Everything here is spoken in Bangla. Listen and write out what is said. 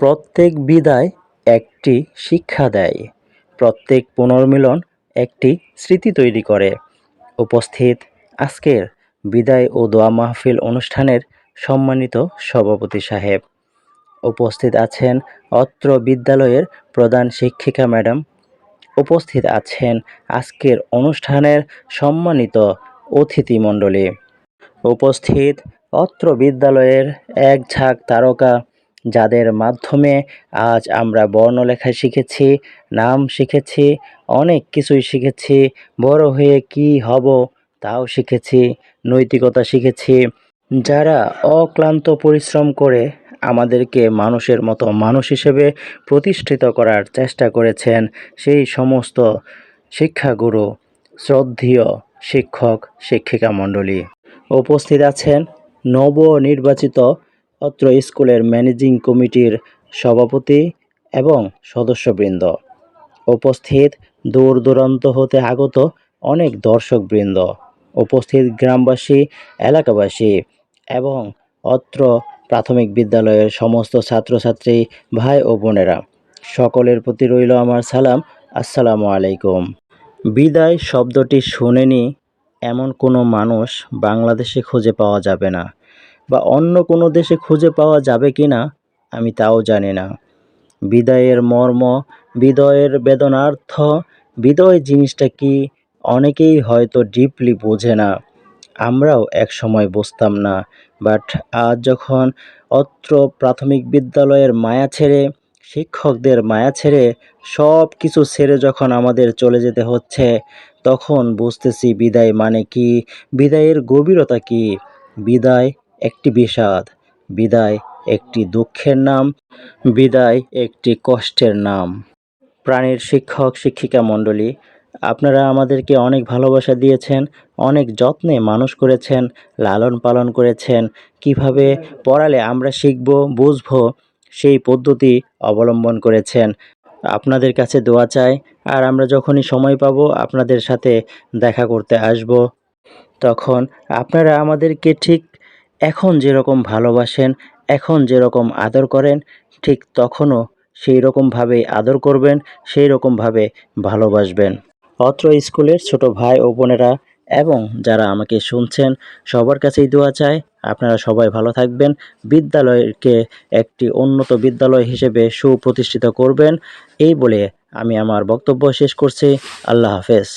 প্রত্যেক বিদায় একটি শিক্ষা দেয়। প্রত্যেক পুনর্মিলন একটি স্মৃতি তৈরি করে। উপস্থিত আজকের বিদায় ও দোয়া মাহফিল অনুষ্ঠানের সম্মানিত সভাপতি সাহেব। উপস্থিত আছেন অত্র বিদ্যালয়ের প্রধান শিক্ষিকা ম্যাডাম। উপস্থিত আছেন আজকের অনুষ্ঠানের সম্মানিত অতিথি মণ্ডলী উপস্থিত অত্র বিদ্যালয়ের এক ঝাঁক তারকা যাদের মাধ্যমে আজ আমরা বর্ণলেখা শিখেছি, নাম শিখেছি, অনেক কিছুই শিখেছি, বড় হয়ে কি হব তাও শিখেছি, নৈতিকতা শিখেছি। যারা অক্লান্ত পরিশ্রম করে আমাদেরকে মানুষের মতো মানুষ হিসেবে প্রতিষ্ঠিত করার চেষ্টা করেছেন, সেই সমস্ত শিক্ষাগুরু, শ্রদ্ধীয় শিক্ষক শিক্ষিকা মণ্ডলী উপস্থিত আছেন নবনির্বাচিত অত্র স্কুলের ম্যানেজিং কমিটির সভাপতি এবং সদস্যবৃন্দ। উপস্থিত দূর দূরান্ত হতে আগত অনেক দর্শকবৃন্দ, উপস্থিত গ্রামবাসী, এলাকাবাসী এবং অত্র প্রাথমিক বিদ্যালয়ের সমস্ত ছাত্রছাত্রী, ভাই ও বোনেরা। সকলের প্রতি রইল আমার সালাম। আসসালামু আলাইকুম। বিদায় শব্দটি শুনেনি এমন কোনো মানুষ বাংলাদেশে খুঁজে পাওয়া যাবে না। বা অন্য কোনো দেশে খুঁজে পাওয়া যাবে কি না, আমি তাও জানি না। বিদায়ের মর্ম, বিদয়ের বেদনার্থ, বিদয় জিনিসটা কি, অনেকেই হয়তো ডিপলি বোঝে না। আমরাও এক সময় বুঝতাম না বাট আজ যখন অত্র প্রাথমিক বিদ্যালয়ের মায়া ছেড়ে, শিক্ষকদের মায়া ছেড়ে সব কিছু ছেড়ে যখন আমাদের চলে যেতে হচ্ছে, তখন বুঝতেছি বিদায় মানে কি, বিদায়ের গভীরতা কি। বিদায় একটি বিষাদ, বিদায় একটি দুঃখের নাম, বিদায় একটি কষ্টের নাম। প্রাণীর শিক্ষক, শিক্ষিকা মণ্ডলী, আপনারা আমাদেরকে অনেক ভালোবাসা দিয়েছেন, অনেক যত্নে মানুষ করেছেন, লালন পালন করেছেন, কীভাবে পড়ালে আমরা শিখব, বুঝব, সেই পদ্ধতি অবলম্বন করেছেন। আপনাদের কাছে দোয়া চাই, আর আমরা যখনই সময় পাবো আপনাদের সাথে দেখা করতে আসব। তখন আপনারা আমাদেরকে ঠিক এখন যেরকম ভালোবাসেন, এখন যেরকম আদর করেন, ঠিক তখনও সেই রকমভাবেই আদর করবেন সেই রকমভাবে ভালোবাসবেন। অত্র স্কুলের ছোট ভাই ও বোনেরা এবং যারা আমাকে শুনছেন, সবার কাছেই দোয়া চাই। আপনারা সবাই ভালো থাকবেন। বিদ্যালয়কে একটি উন্নত বিদ্যালয় হিসেবে সুপ্রতিষ্ঠিত করবেন। এই বলে আমি আমার বক্তব্য শেষ করছি। আল্লাহ হাফেজ।